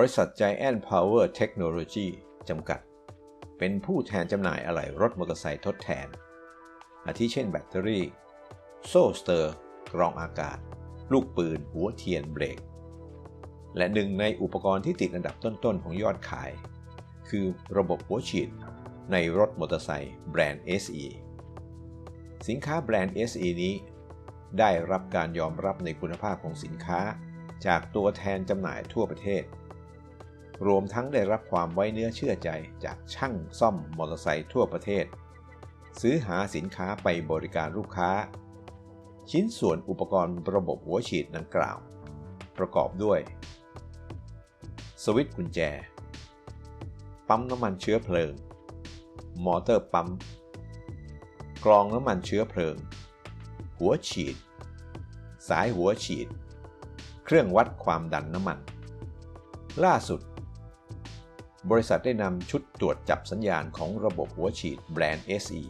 บริษัท Giant Power Technology จำกัด เป็นผู้แทนจำหน่ายอะไหล่รถมอเตอร์ไซค์ทดแทน อาทิเช่นแบตเตอรี่ โซ่สเตอร์ กรองอากาศ ลูกปืน หัวเทียนเบรก และหนึ่งในอุปกรณ์ที่ติดอันดับต้นๆ ของยอดขาย คือระบบหัวฉีดในรถมอเตอร์ไซค์แบรนด์ SE สินค้าแบรนด์ SE นี้ ได้รับการยอมรับในคุณภาพของสินค้า จากตัวแทนจำหน่ายทั่วประเทศ รวมทั้งได้รับความไว้เนื้อเชื่อใจจากช่างซ่อมมอเตอร์ไซค์ทั่วประเทศ ซื้อหาสินค้าไปบริการลูกค้า ชิ้นส่วนอุปกรณ์ระบบหัวฉีดดังกล่าว ประกอบด้วย สวิตช์กุญแจ ปั๊มน้ำมันเชื้อเพลิง มอเตอร์ปั๊ม กรองน้ำมันเชื้อเพลิง หัวฉีด สายหัวฉีด เครื่องวัดความดันน้ำมันล่าสุด บริษัทได้นำชุดตรวจจับสัญญาณของระบบหัวฉีดแบรนด์ SE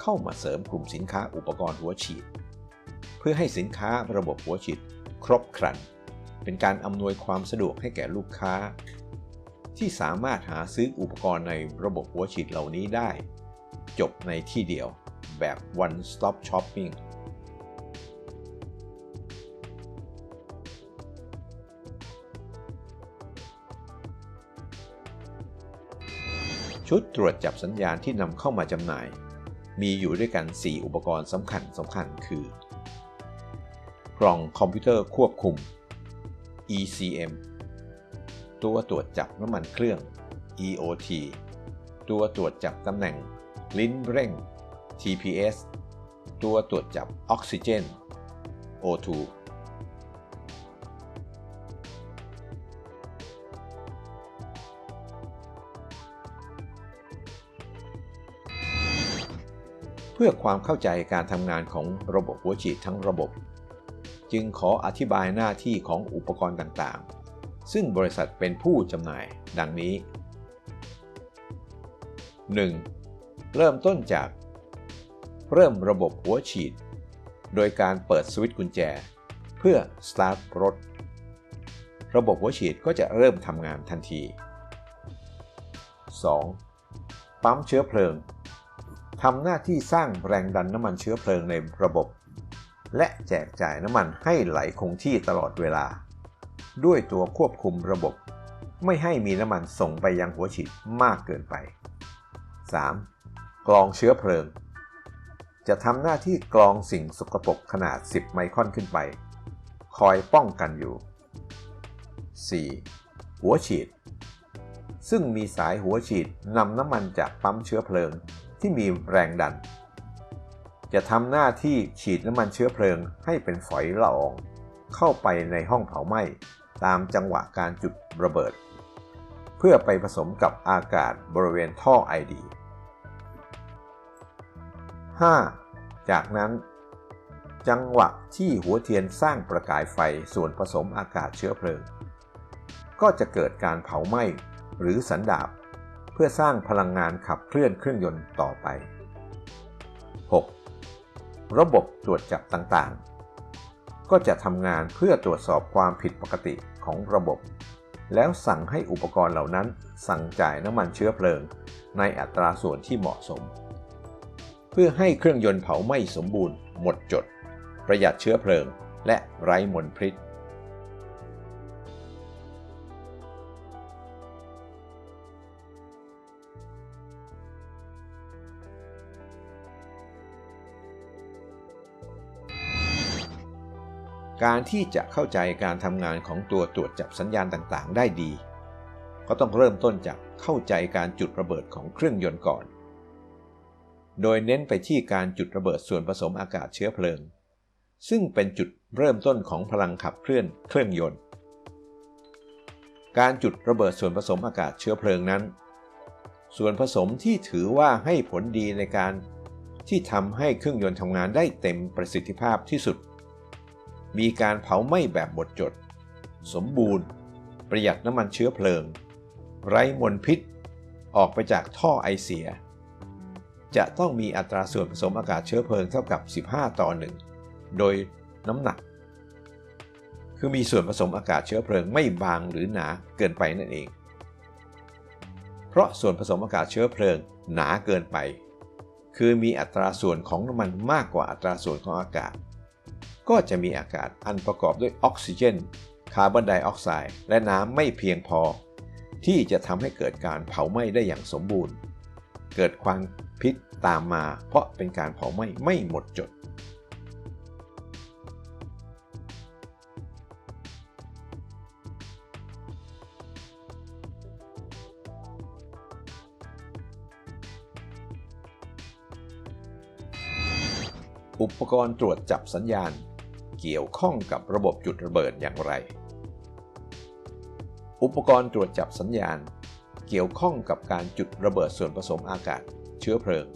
เข้ามาเสริมกลุ่มสินค้าอุปกรณ์หัวฉีด เพื่อให้สินค้าระบบหัวฉีดครบครัน เป็นการอำนวยความสะดวกให้แก่ลูกค้า ที่สามารถหาซื้ออุปกรณ์ในระบบหัวฉีดเหล่านี้ได้ จบในที่เดียวแบบ one stop shopping ชุดตรวจจับสัญญาณที่นำเข้ามาจำหน่าย มีอยู่ด้วยกัน 4 อุปกรณ์สำคัญสำคัญคือ กล่องคอมพิวเตอร์ควบคุม ECM ตัวตรวจจับน้ำมันเครื่อง EOT ตัวตรวจจับตำแหน่ง ลิ้นเร่ง TPS ตัวตรวจจับออกซิเจน O2 เพื่อความเข้าใจการทำงานของระบบหัวฉีดทั้งระบบ จึงขออธิบายหน้าที่ของอุปกรณ์ต่างๆ ซึ่งบริษัทเป็นผู้จำหน่ายดังนี้ 1. เริ่มต้นจาก เริ่มระบบหัวฉีด โดยการเปิดสวิตช์กุญแจ เพื่อสตาร์ทรถ ระบบหัวฉีดก็จะเริ่มทำงานทันที 2. ปั๊มเชื้อเพลิง ทำหน้าที่สร้างแรงดันน้ำมันเชื้อเพลิงในระบบ และแจกจ่ายน้ำมันให้ไหลคงที่ตลอดเวลา ด้วยตัวควบคุมระบบ ไม่ให้มีน้ำมันส่งไปยังหัวฉีดมากเกินไป 3. กรองเชื้อเพลิง จะทำหน้าที่กรองสิ่งสกปรกขนาด 10 ไมครอนขึ้นไป คอยป้องกันอยู่ 4. หัวฉีด ซึ่งมีสายหัวฉีดนำน้ำมันจากปั๊มเชื้อเพลิง ที่มีแรงดัน จะทำหน้าที่ฉีดน้ำมันเชื้อเพลิงให้เป็นฝอยละออง เข้าไปในห้องเผาไหม้ตามจังหวะการจุดระเบิด เพื่อไปผสมกับอากาศบริเวณท่อไอดี 5. จากนั้น จังหวะที่หัวเทียนสร้างประกายไฟส่วนผสมอากาศเชื้อเพลิง ก็จะเกิดการเผาไหม้หรือสันดาบ เพื่อสร้างพลังงานขับเคลื่อนเครื่องยนต์ต่อไป 6. ระบบตรวจจับต่างๆ ก็จะทำงานเพื่อตรวจสอบความผิดปกติของระบบ แล้วสั่งให้อุปกรณ์เหล่านั้น สั่งจ่ายน้ำมันเชื้อเพลิง ในอัตราส่วนที่เหมาะสม เพื่อให้เครื่องยนต์เผาไหม้สมบูรณ์ หมดจด ประหยัดเชื้อเพลิง และไร้มลพิษ การที่จะเข้าใจการทำงานของตัวตรวจจับสัญญาณต่างๆ ได้ดี ก็ต้องเริ่มต้นจากเข้าใจการจุดระเบิดของเครื่องยนต์ก่อน โดยเน้นไปที่การจุดระเบิดส่วนผสมอากาศเชื้อเพลิง ซึ่งเป็นจุดเริ่มต้นของพลังขับเคลื่อนเครื่องยนต์ การจุดระเบิดส่วนผสมอากาศเชื้อเพลิงนั้น ส่วนผสมที่ถือว่าให้ผลดีในการที่ทำให้เครื่องยนต์ทำงานได้เต็มประสิทธิภาพที่สุด มีการเผาไหม้แบบหมดจด สมบูรณ์ ประหยัดน้ำมันเชื้อเพลิง ไร้มลพิษ ออกไปจากท่อไอเสีย จะต้องมีอัตราส่วนผสมอากาศเชื้อเพลิงเท่ากับ 15 ต่อ 1 โดยน้ำหนักคคือมีส่วนผสมอากาศเชื้อเพลิงไม่บางหรือหนาเกินไปนั่นเอง เพราะส่วนผสมอากาศเชื้อเพลิงหนาเกินไป คือมีอัตราส่วนของน้ำมันมากกว่าอัตราส่วนของอากาศ ก็จะมีอากาศอันประกอบด้วยออกซิเจน คาร์บอนไดออกไซด์ และน้ำไม่เพียงพอ ที่จะทำให้เกิดการเผาไหม้ได้อย่างสมบูรณ์ เกิดควันพิษตามมา เพราะเป็นการเผาไหม้ไม่หมดจด อุปกรณ์ตรวจจับสัญญาณ เกี่ยวข้องกับระบบจุดระเบิดอย่างไร อุปกรณ์ตรวจจับสัญญาณ เกี่ยวข้องกับการจุดระเบิดส่วนผสมอากาศ เชื้อเพลิง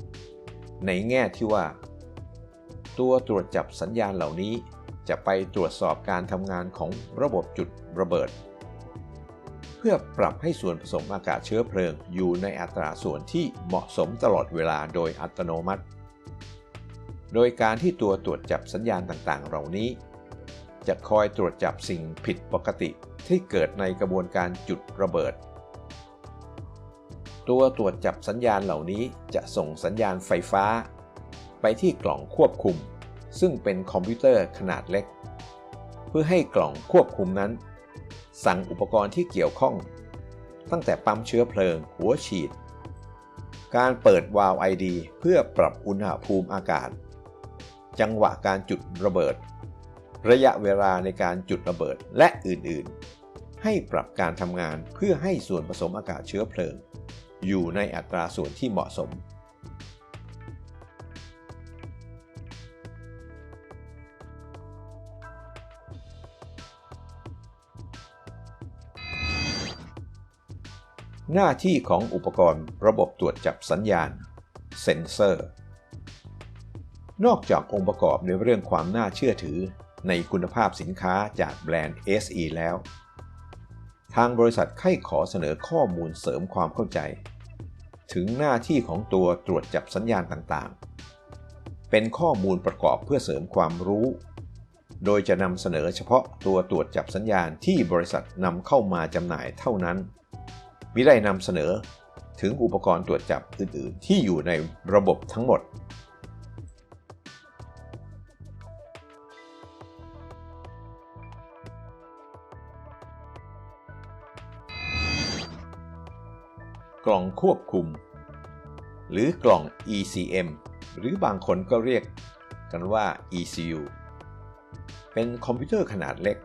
ในแง่ที่ว่า ตัวตรวจจับสัญญาณเหล่านี้ จะไปตรวจสอบการทำงานของระบบจุดระเบิด เพื่อปรับให้ส่วนผสมอากาศเชื้อเพลิง อยู่ในอัตราส่วนที่เหมาะสมตลอดเวลาโดยอัตโนมัติ โดยการที่ตัวตรวจจับสัญญาณต่างๆ เหล่านี้ จะคอยตรวจจับสิ่งผิดปกติที่เกิดในกระบวนการจุดระเบิด ตัวตรวจจับสัญญาณเหล่านี้จะส่งสัญญาณไฟฟ้า ไปที่กล่องควบคุม ซึ่งเป็นคอมพิวเตอร์ขนาดเล็ก เพื่อให้กล่องควบคุมนั้น สั่งอุปกรณ์ที่เกี่ยวข้อง ตั้งแต่ปั๊มเชื้อเพลิง หัวฉีด การเปิดวาล์วไอดีเพื่อปรับอุณหภูมิอากาศ จังหวะการจุดระเบิด ระยะเวลาในการจุดระเบิดและอื่นๆ ให้ปรับการทำงานเพื่อให้ส่วนผสมอากาศเชื้อเพลิง อยู่ในอัตราส่วนที่เหมาะสม หน้าที่ของอุปกรณ์ระบบตรวจจับสัญญาณ เซนเซอร์ นอกจากองค์ประกอบในเรื่องความน่าเชื่อถือในคุณภาพสินค้าจากแบรนด์ SE แล้ว ทางบริษัทไข้ขอเสนอข้อมูลเสริมความเข้าใจ ถึงหน้าที่ของตัวตรวจจับสัญญาณต่างๆ เป็นข้อมูลประกอบเพื่อเสริมความรู้ โดยจะนำเสนอเฉพาะตัวตรวจจับสัญญาณที่บริษัทนำเข้ามาจำหน่ายเท่านั้นมิได้นำเสนอถึงอุปกรณ์ตรวจจับอื่นๆ ที่อยู่ในระบบทั้งหมด กล่องควบคุม หรือกล่อง ECM หรือบางคนก็เรียกกันว่า ECU เป็นคอมพิวเตอร์ขนาดเล็ก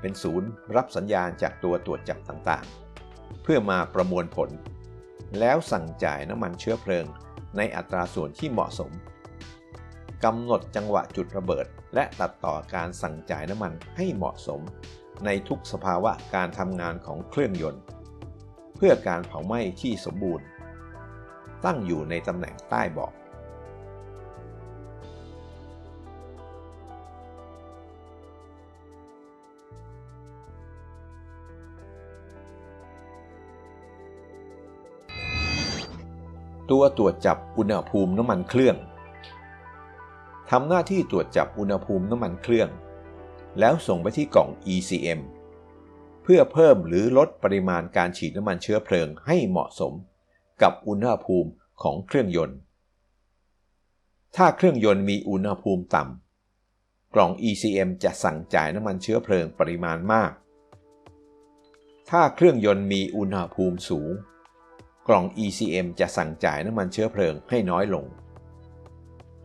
เป็นศูนย์รับสัญญาณจากตัวตรวจจับต่างๆ เพื่อมาประมวลผล แล้วสั่งจ่ายน้ำมันเชื้อเพลิงในอัตราส่วนที่เหมาะสมกำหนดจังหวะจุดระเบิด และตัดต่อการสั่งจ่ายน้ำมันให้เหมาะสม ในทุกสภาวะการทำงานของเครื่องยนต์ เพื่อการเผาไหม้ที่สมบูรณ์ ตั้งอยู่ในตำแหน่งใต้เบาะตัวตรวจจับอุณหภูมิน้ำมันเครื่องทำหน้าที่ตรวจจับอุณหภูมิน้ำมันเครื่อง แล้วส่งไปที่กล่อง ECM พื่อเพิ่มหรือลดปริมาณการฉีดน้ำมันเชื้อเพลิงให้เหมาะสม กับอุณหภูมิของเครื่องยนต์ ถ้าเครื่องยนต์มีอุณหภูมิต่ำ กล่อง ECM จะสั่งจ่ายน้ำมันเชื้อเพลิงปริมาณมาก ถ้าเครื่องยนต์มีอุณหภูมิสูง กล่อง ECM จะสั่งจ่ายน้ำมันเชื้อเพลิงให้น้อยลง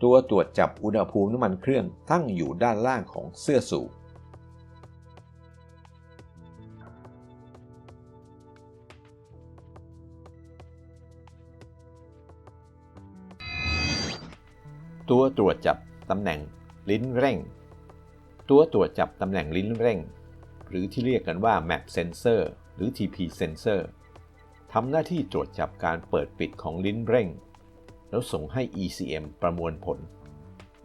ตัวตรวจจับอุณหภูมิน้ำมันเครื่องตั้งอยู่ด้านล่างของเสื้อสูบ ตัวตรวจจับตำแหน่งลิ้นเร่ง ตัวตรวจจับตำแหน่งลิ้นเร่ง หรือที่เรียกกันว่า Map Sensor หรือ TP Sensor ทำหน้าที่ตรวจจับการเปิดปิดของลิ้นเร่ง แล้วส่งให้ ECM ประมวลผล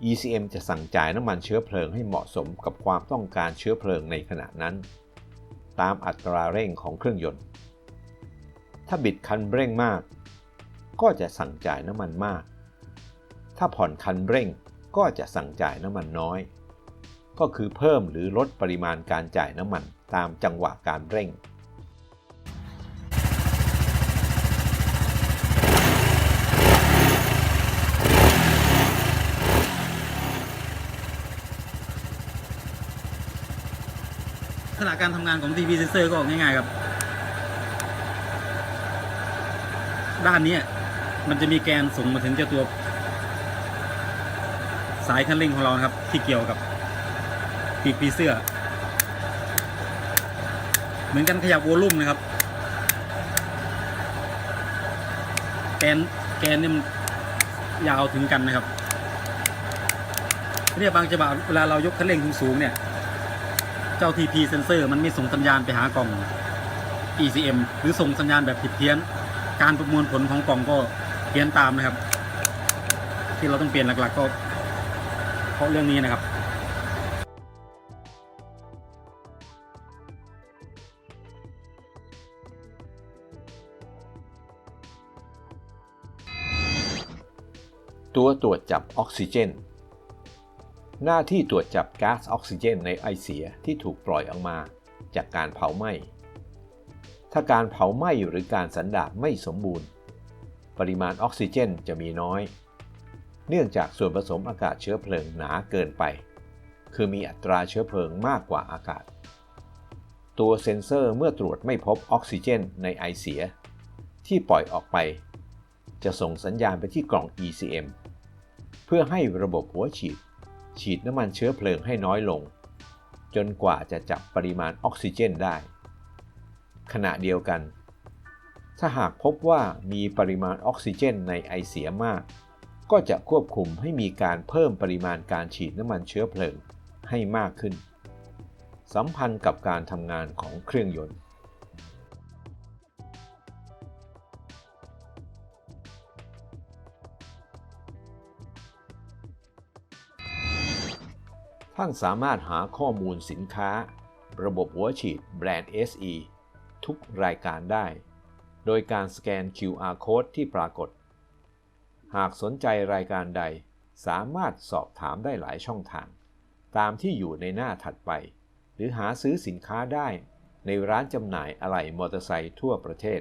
ECM จะสั่งจ่ายน้ำมันเชื้อเพลิงให้เหมาะสมกับความต้องการเชื้อเพลิงในขณะนั้น ตามอัตราเร่งของเครื่องยนต์ ถ้าบิดคันเร่งมาก ก็จะสั่งจ่ายน้ำมันมาก ถ้าผ่อนคันเร่งก็จะสั่งจ่ายน้ำมันน้อย ก็คือเพิ่มหรือลดปริมาณการจ่ายน้ำมันตามจังหวะการเร่ง ขณะการทำงานของ TV Sensor ก็ง่ายๆครับ ด้านนี้มันจะมีแกนส่งมาถึงเจ้าตัว สายคันเร่งของเรานะครับ ที่เกี่ยวกับปีกปีเสื้อ เหมือนกันขยับโวลุ่มนะครับ แกนแกนเนี่ยมันยาวถึงกันนะครับเรียกบางจังหวะเวลาเรายกคันเร่งสูงๆเนี่ย เจ้า TP sensor มันไม่ส่งสัญญาณไปหากล่อง ECM หรือส่งสัญญาณแบบผิดเพี้ยน การประมวลผลของกล่องก็เพี้ยนตามนะครับ ที่เราต้องเปลี่ยนหลักๆก็ เพราะเรื่องนี้นะครับตัวตรวจจับออกซิเจน หน้าที่ตรวจจับก๊าซออกซิเจนในไอเสียที่ถูกปล่อยออกมาจากการเผาไหม้ ถ้าการเผาไหม้หรือการสันดาบไม่สมบูรณ์ ปริมาณออกซิเจนจะมีน้อย เนื่องจากส่วนผสมอากาศเชื้อเพลิงหนาเกินไป คือมีอัตราเชื้อเพลิงมากกว่าอากาศ ตัวเซ็นเซอร์เมื่อตรวจไม่พบออกซิเจนในไอเสีย ที่ปล่อยออกไป จะส่งสัญญาณไปที่กล่อง ECM เพื่อให้ระบบหัวฉีด ฉีดน้ำมันเชื้อเพลิงให้น้อยลง จนกว่าจะจับปริมาณออกซิเจนได้ ขณะเดียวกัน ถ้าหากพบว่ามีปริมาณออกซิเจนในไอเสียมาก ก็จะควบคุมให้มีการเพิ่มปริมาณการฉีดน้ำมันเชื้อเพลิงให้มากขึ้น สัมพันธ์กับการทำงานของเครื่องยนต์ ท่านสามารถหาข้อมูลสินค้า ระบบหัวฉีดแบรนด์ SE ทุกรายการได้ โดยการสแกน QR Code ที่ปรากฏ หากสนใจรายการใด สามารถสอบถามได้หลายช่องทาง ตามที่อยู่ในหน้าถัดไป หรือหาซื้อสินค้าได้ในร้านจำหน่ายอะไหล่มอเตอร์ไซค์ทั่วประเทศ